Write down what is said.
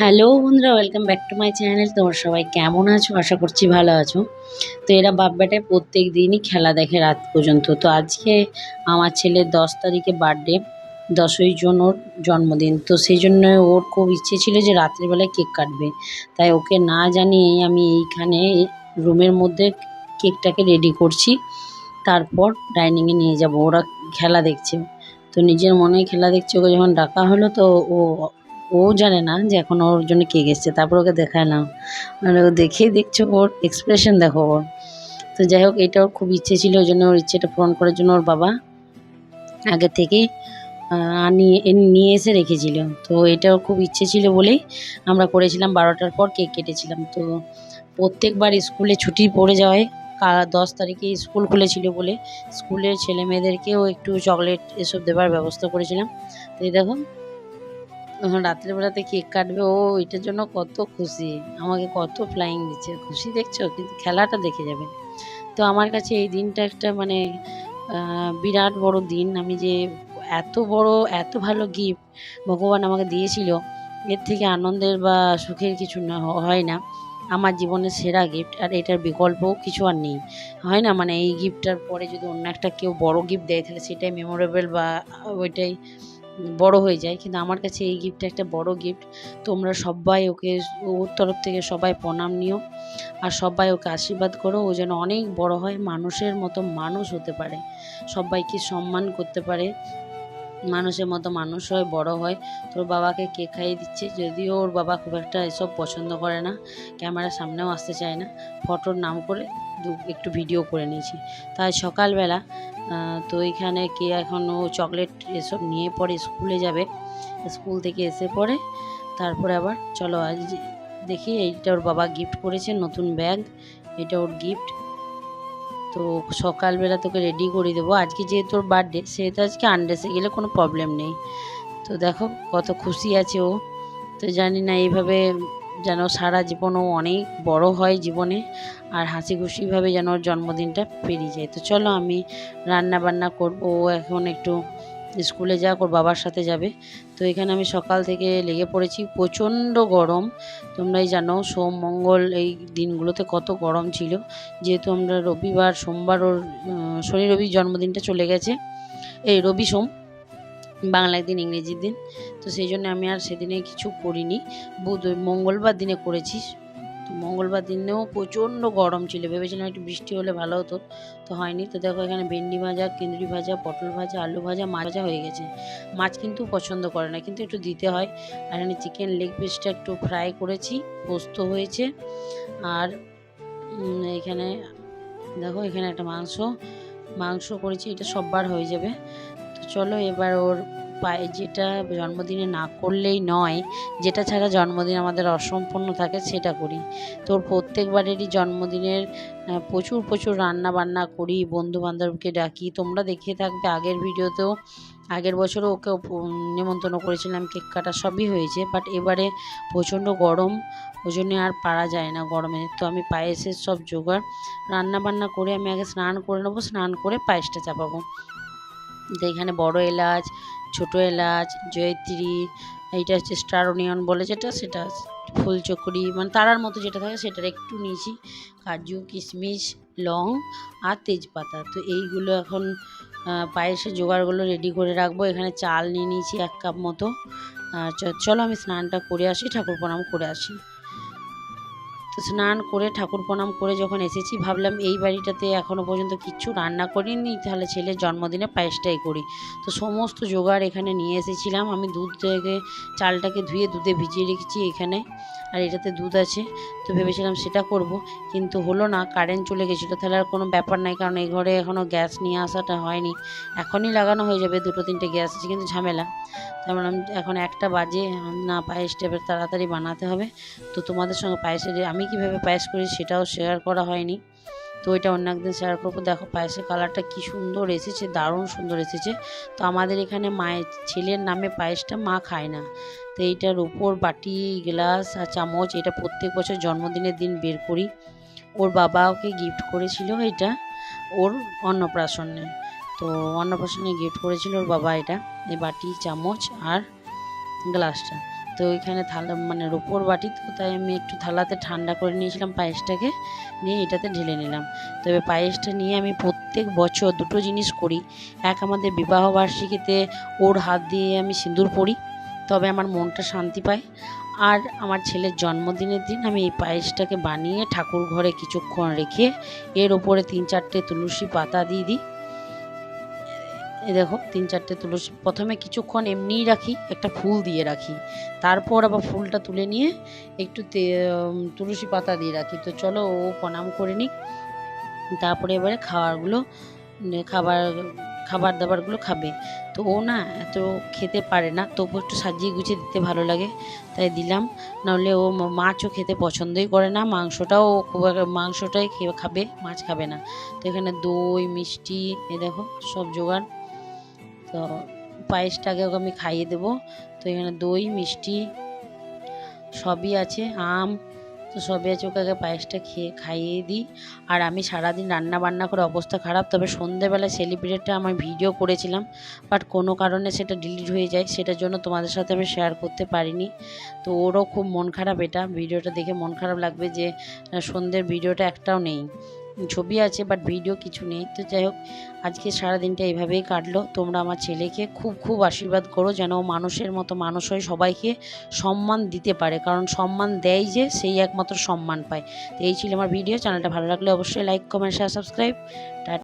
Hello বন্ধুরা welcome back to my channel তোমার সবাই কেমন আছো? আশা করছি ভালো আছো। তো এরা বাপ বেটায় প্রত্যেক দিনই খেলা দেখে রাত পর্যন্ত। তো আজকে আমার ছেলের দশ তারিখে বার্থডে দশই জুন ওর জন্মদিন। তো সেই জন্য ওর খুব ইচ্ছে ছিল যে রাত্রিবেলায় কেক কাটবে। তাই ওকে না জানিয়েই আমি এইখানে রুমের মধ্যে কেকটাকে রেডি করছি। তারপর ডাইনিংয়ে নিয়ে যাব। ওরা খেলা দেখছে। তো নিজের মনেই খেলা দেখছে। ওকে যখন ডাকা হলো তো ও ও জানে না যে এখন ওর জন্য কেক এসছে তারপর ওকে দেখালাম। মানে ও দেখেই দেখছ ওর এক্সপ্রেশন দেখো ওর। তো যাই হোক, এটা ওর খুব ইচ্ছে ছিল, ওই জন্য ওর ইচ্ছেটা পূরণ করার জন্য ওর বাবা আগে থেকেই নিয়ে নিয়ে এসে রেখেছিল। তো এটা ওর খুব ইচ্ছে ছিল বলেই আমরা করেছিলাম। বারোটার পর কেক কেটেছিলাম। তো প্রত্যেকবার স্কুলে ছুটি পড়ে যাওয়ায় কা- দশ তারিখে স্কুল খুলেছিল বলে স্কুলের ছেলে মেয়েদেরকেও একটু চকলেট এসব দেওয়ার ব্যবস্থা করেছিলাম। তো দেখো রাত্রেবেলাতে কেক কাটবে, ও এটার জন্য কত খুশি। আমাকে কত ফ্লাইং দিচ্ছে, খুশি দেখছ? কিন্তু খেলাটা দেখে যাবে তো আমার কাছে এই দিনটা একটা মানে বিরাট বড় দিন। আমি যে এত বড়, এত ভালো গিফট ভগবান আমাকে দিয়েছিল, এর থেকে আনন্দের বা সুখের কিছু না, হয় না। আমার জীবনের সেরা গিফট আর এটার বিকল্পও কিছু আর নেই। হয় না? মানে এই গিফটটার পরে যদি অন্য একটা কেউ বড় গিফট দেয়, তাহলে সেটাই মেমোরেবল বা ওইটাই বড় হয়ে যায়। কিন্তু আমার কাছে এই গিফটটা একটা বড় গিফট তোমরা সবাই ওকে, ওর তরফ থেকে সবাই প্রণাম নিও। আর সবাই ওকে আশীর্বাদ করো। ও যেন অনেক বড় হয়, মানুষের মতো মানুষ হতে পারে। সবাইকে সম্মান করতে পারে। মানুষের মতো মানুষ হয়, বড় হয়। তোর বাবাকে কেক খাইয়ে দিচ্ছে? যদিও ওর বাবা খুব একটা এসব পছন্দ করে না, ক্যামেরার সামনেও আসতে চায় না। ফটোর নাম করে দু- একটু ভিডিও করে নিয়েছি। তাই সকালবেলা তো এখানে কে এখন ও চকলেট এসব নিয়ে পরে স্কুলে যাবে। স্কুল থেকে এসে পরে তারপরে আবার, চলো আজ দেখি এইটা ওর বাবা গিফট করেছে, নতুন ব্যাগ এটা ওর গিফট তো সকালবেলা তোকে রেডি করে দেবো। আজকে যেহেতু ওর বার্থডে সেহেতু আজকে আনড্রেসে গেলে কোনো প্রবলেম নেই। তো দেখো, কত খুশি আছে ও। তো জানি না, এইভাবে যেন সারা জীবন ও অনেক বড় হয় জীবনে, আর হাসি খুশিভাবে যেন ওর জন্মদিনটা পেরিয়ে যায়। তো চলো, আমি রান্না বান্না করব। ও এখন একটু স্কুলে যাক, ওর বাবার সাথে যাবে। তো এখানে আমি সকাল থেকে লেগে পড়েছি। প্রচণ্ড গরম। তোমরাই জানো, সোম, মঙ্গল এই দিনগুলোতে কত গরম ছিল। যেহেতু আমরা রবিবার, সোমবার ওর শনি, রবির জন্মদিনটা চলে গেছে। এই রবি সোম বাংলার দিন, ইংরেজির দিন। তো সেই জন্য আমি আর সেদিনে কিছু করিনি। বুধ, মঙ্গলবার দিনে করেছি। তো মঙ্গলবার দিনেও প্রচণ্ড গরম ছিল। ভেবেছিলাম একটু বৃষ্টি হলে ভালো হতো, তো হয়নি। তো দেখো এখানে ভেন্ডি ভাজা কেন্দ্রি ভাজা, পটল ভাজা, আলু ভাজা, মাছ ভাজা হয়ে গেছে। মাছ কিন্তু পছন্দ করে না, কিন্তু একটু দিতে হয়। আর এখানে চিকেন লেগ পিসটা একটু ফ্রাই করেছি, পোস্ত হয়েছে। আর এখানে দেখো এখানে একটা মাংস মাংস করেছি, এটা সববার হয়ে যাবে। তো চলো এবার ওর পায়ে, যেটা জন্মদিনে না করলেই নয়, যেটা ছাড়া জন্মদিন আমাদের অসম্পূর্ণ থাকে সেটা করি। তো ওর প্রত্যেকবারেরই জন্মদিনের প্রচুর প্রচুর রান্না বান্না করি বন্ধু বান্ধবকে ডাকি, তোমরা দেখে থাকবে আগের ভিডিওতেও, আগের বছরও ওকে নিমন্ত্রণ করেছিলাম কেক কাটা, সবই হয়েছে বাট এবারে প্রচণ্ড গরম ওই আর পারা যায় না গরমে, তো আমি পায়েসের সব জোগাড় রান্না বান্না করে আমি আগে স্নান করে নেব, স্নান করে পায়েসটা চাপাবো। তো এখানে বড় এলাচ ছোট এলাচ, জয়ত্রী, এইটা হচ্ছে স্টার অনিয়ন বলে যেটা, সেটা ফুলচকরি মানে তারার মতো যেটা থাকে সেটার একটু নিয়েছি। কাজু, কিশমিশ, লং আর তেজপাতা। তো এইগুলো এখন পায়েসের জোগাড়গুলো রেডি করে রাখব। এখানে চাল নিয়ে নিয়েছি এক কাপ মতো। চলো আমি স্নানটা করে আসি, ঠাকুর প্রণাম করে আসি। স্নান করে ঠাকুর প্রণাম করে যখন এসেছি, ভাবলাম এই বাড়িটাতে এখনও পর্যন্ত কিচ্ছু রান্না করিনি, তাহলে ছেলের জন্মদিনে পায়েসটাই করি। তো সমস্ত জোগাড় এখানে নিয়ে এসেছিলাম, আমি দুধ থেকে চালটাকে ধুয়ে দুধে ভিজিয়ে রেখেছি এখানে, আর এটাতে দুধ আছে, তো ভেবেছিলাম সেটা করব, কিন্তু হলো না, কারেন্ট চলে গেছিল, তাহলে আর কোনো ব্যাপার নাই, কারণ এই ঘরে এখনও গ্যাস নিয়ে আসাটা হয়নি, এখনই লাগানো হয়ে যাবে, দুটো তিনটে গ্যাস আছে, কিন্তু ঝামেলা। তার আমি এখন একটা বাজে, না পায়েসটা তাড়াতাড়ি বানাতে হবে, তো তোমাদের সঙ্গে পায়েসের, আমি কীভাবে পায়েস করি সেটাও শেয়ার করা হয়নি। তো ওইটা অন্য একদিন শেয়ার করব। দেখো পায়েসের কালারটা কি সুন্দর এসেছে, দারুণ সুন্দর এসেছে। তো আমাদের এখানে মায়ের, ছেলের নামে পায়েসটা মা খায় না। তো এইটার উপর বাটি, গ্লাস আর চামচ, এটা প্রত্যেক বছর জন্মদিনের দিন বের করি। ওর বাবা ওকে গিফট করেছিল এটা, ওর অন্নপ্রাশনে। তো অন্নপ্রাশনে গিফট করেছিল ওর বাবা এটা, এই বাটি, চামচ আর গ্লাসটা। তো ওইখানে থালা মানে রোপোর বাটি, তো তাই আমি একটু থালাতে ঠান্ডা করে নিয়েছিলাম পায়েসটাকে, নিয়ে এটাতে ঢেলে নিলাম। তবে পায়েসটা নিয়ে আমি প্রত্যেক বছর দুটো জিনিস করি। এক আমাদের বিবাহবার্ষিকীতে ওর হাত দিয়ে আমি সিঁদুর পরি, তবে আমার মনটা শান্তি পায়। আর আমার ছেলের জন্মদিনের দিন আমি এই পায়েসটাকে বানিয়ে ঠাকুর ঘরে কিছুক্ষণ রেখে এর ওপরে তিন চারটে তুলসী পাতা দিয়ে দিই। এই দেখো, তিন চারটে তুলসী। প্রথমে কিছুক্ষণ এমনিই রাখি, একটা ফুল দিয়ে রাখি। তারপর আবার ফুলটা তুলে নিয়ে একটু তুলসী পাতা দিয়ে রাখি। তো চলো ও প্রণাম করে নিক। তারপরে এবারে খাবারগুলো খাবার খাবার দাবারগুলো খাবে। তো ও না এত খেতে পারে না, তবু একটু সাজিয়ে গুছিয়ে দিতে ভালো লাগে। তাই দিলাম। নাহলে ও মাছও খেতে পছন্দই করে না। মাংসটাও খুব মাংসটাই খাবে, মাছ খাবে না। তো এখানে দই, মিষ্টি, এ দেখো, সব জোগাড়। তো পায়েসটাকে ওকে আমি খাইয়ে দেবো। তো এখানে দই, মিষ্টি সবই আছে, আম তো সবই আছে। ওকে আগে পায়েসটা খেয়ে খাইয়ে দিই। আর আমি সারাদিন রান্না বান্না করে অবস্থা খারাপ, তবে সন্ধেবেলা সেলিব্রেটটা আমি ভিডিও করেছিলাম, বাট কোনো কারণে সেটা ডিলিট হয়ে যায়। সেটার জন্য তোমাদের সাথে আমি শেয়ার করতে পারিনি। তো ওরও খুব মন খারাপ এটা, ভিডিওটা দেখে মন খারাপ লাগবে যে সন্ধ্যের ভিডিওটা একটাও নেই। ছবি আছে বাট ভিডিও কিছু নেই। তো যাই হোক, আজকে সারাদিনটা এইভাবেই কাটলো। তোমরা আমার ছেলেকে খুব খুব আশীর্বাদ করো যেন মানুষের মতো মানুষ হয়ে সবাইকে সম্মান দিতে পারে। কারণ সম্মান দেয় যে, সেই একমাত্র সম্মান পায়। তো এই ছিল আমার ভিডিও চ্যানেলটা ভালো লাগলে অবশ্যই লাইক কমেন্ট শেয়ার সাবস্ক্রাইব